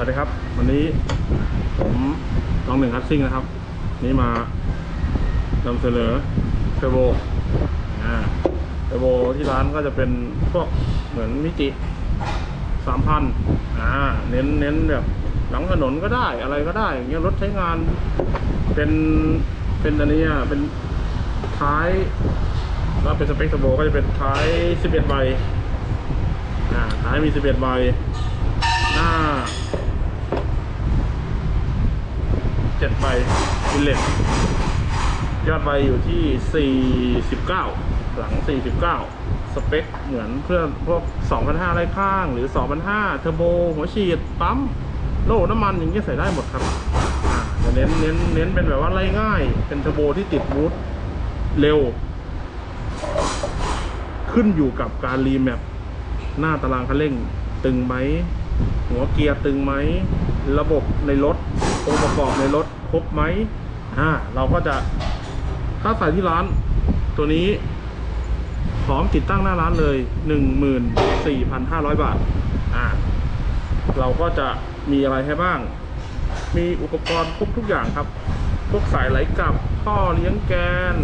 วัสดีครับ วันนี้ผมน้องหนึ่งคัสซิ่งนะครับ นี่มานำเสนอเทอร์โบอ่าเทอร์โบที่ร้านก็จะเป็นพวกเหมือนมิจิสามพันอ่าเน้นเน้นแบบหลังถนนก็ได้อะไรก็ได้อย่างเงี้ยรถใช้งานเป็นเป็นอันนี้อะเป็นท้ายก็เป็นสเปคเทอร์โบก็จะเป็นท้าย 11 ใบอ่าท้ายมี 11 ใบหน้า เจ็ดใบอินเลตยอดใบอยู่ที่ 49 หลัง 49 สเปคเหมือนเพื่อนพวก 2,500ไร่ข้างหรือ 2,500 เทอร์โบ หัวฉีด ปั๊ม โล่น้ำมันอย่างเงี้ยใส่ได้หมดครับจะเน้นเน้นเน้นเป็นแบบว่าไล่ง่าย เป็นเทอร์โบที่ติดบูทเร็ว ขึ้นอยู่กับการรีแมปหน้าตารางคันเร่ง ตึงไหม หัวเกียร์ตึงไหม ระบบในรถ องค์ประกอบในรถครบไหมอ่าเราก็จะถ้าใส่ที่ร้านตัวนี้พร้อมติดตั้งหน้าร้านเลย 14,500 บาทอ่าเราก็จะมีอะไรให้บ้าง มีอุปกรณ์ครบทุกอย่างครับ พวกสายไหลกลับท่อเลี้ยงแกน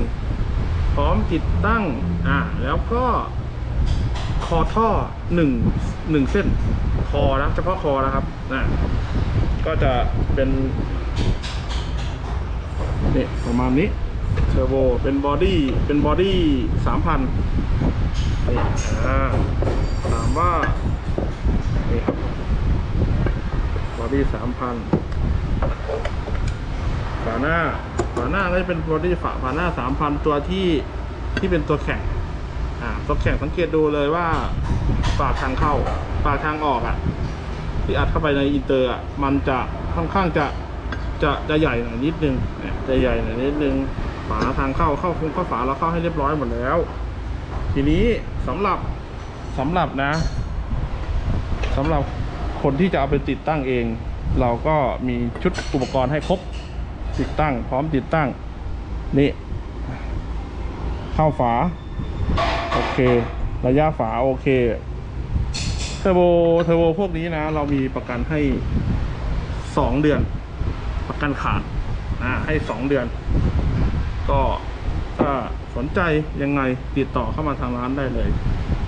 พร้อมติดตั้งอ่าแล้วก็คอท่อหนึ่งหนึ่งเส้น คอนะเฉพาะคอนะครับนะ ก็จะเป็นนี่ประมาณนี้เทอร์โบเป็นบอดี้เป็นบอดี้สามพันนี่อ่าถามว่านี่ครับบอดี้สามพันฝาหน้าฝาหน้าก็จะเป็นบอดี้ฝาฝาหน้าสามพันตัวที่ที่เป็นตัวแข็งอ่าตัวแข่งสังเกตดูเลยว่าปากทางเข้าปากทางออกอะ่ะ ที่อัดเข้าไปในอินเตอร์อะมันจะค่อนข้างจะจะจะใหญ่หน่อยนิดนึงเนี่ยจะใหญ่หน่อยนิดนึงฝาทางเข้าเข้าคงเข้าฝาเราเข้าให้เรียบร้อยหมดแล้ว ทีนี้สำหรับสำหรับนะสำหรับคนที่จะเอาไปติดตั้งเอง เราก็มีชุดอุปกรณ์ให้ครบติดตั้ง พร้อมติดตั้งนี่เข้าฝา โอเค ระยะฝาโอเค ทอร์โบเทอร์โบพวกนี้นะ เรามีประกันให้สองเดือน ประกันขาดอ่าให้สองเดือน ก็ถ้าสนใจยังไงติดต่อเข้ามาทางร้านได้เลย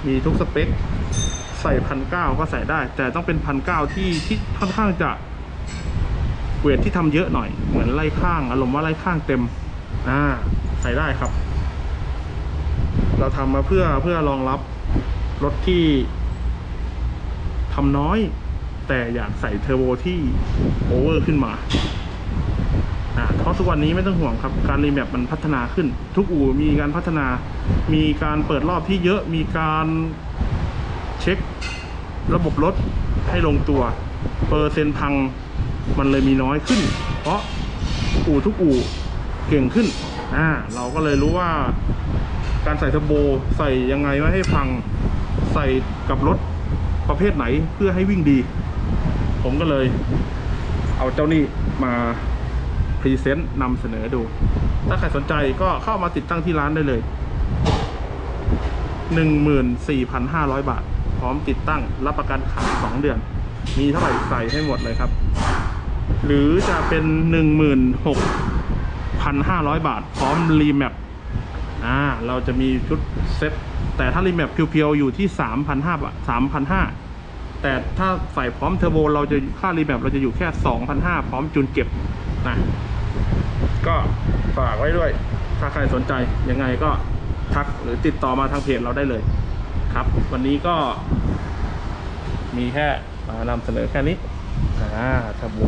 มีทุกสเปค ใส่พันเก้าก็ใส่ได้ แต่ต้องเป็นพันเก้าที่ที่ค่อนข้างจะเวทที่ทำเยอะหน่อยเหมือนไล่ข้างอารมณ์ว่าไล่ข้างเต็มอ่าใส่ได้ครับ เราทำมาเพื่อเพื่อรองรับรถที่ ทำน้อย แต่อยากใส่เทอร์โบที่โอเวอร์ขึ้นมาเพราะทุกวันนี้ไม่ต้องห่วงครับ การรีแมปมันพัฒนาขึ้น ทุกอู่มีการพัฒนา มีการเปิดรอบที่เยอะ มีการเช็คระบบรถให้ลงตัว เปอร์เซ็นต์พังมันเลยมีน้อยขึ้น เพราะอู่ทุกอู่เก่งขึ้น อ่า เราก็เลยรู้ว่า การใส่เทอร์โบใส่ยังไงไม่ให้พัง ใส่กับรถ ประเภทไหนเพื่อให้วิ่งดี ผมก็เลยเอาเจ้านี่มาพรีเซนต์นำเสนอดู ถ้าใครสนใจก็เข้ามาติดตั้งที่ร้านได้เลย 14,500 บาท พร้อมติดตั้งรับประกันขาย 2 เดือน มีเท่าไหร่ใส่ให้หมดเลยครับ หรือจะเป็น 16,500 บาท พร้อมรีแมป อ่าเราจะมีชุดเซ็ตแต่ถ้ารีแมปเพียวๆอยู่ที่3,500บาท3,500 แต่ถ้าใส่พร้อมเทอร์โบเราจะค่ารีแมปเราจะอยู่แค่ 2,500 พร้อมจูนเก็บนะก็ฝากไว้ด้วย ถ้าใครสนใจยังไงก็ทักหรือติดต่อมาทางเพจเราได้เลยครับ วันนี้ก็มีแค่มานำเสนอแค่นี้อ่าเทอร์โบ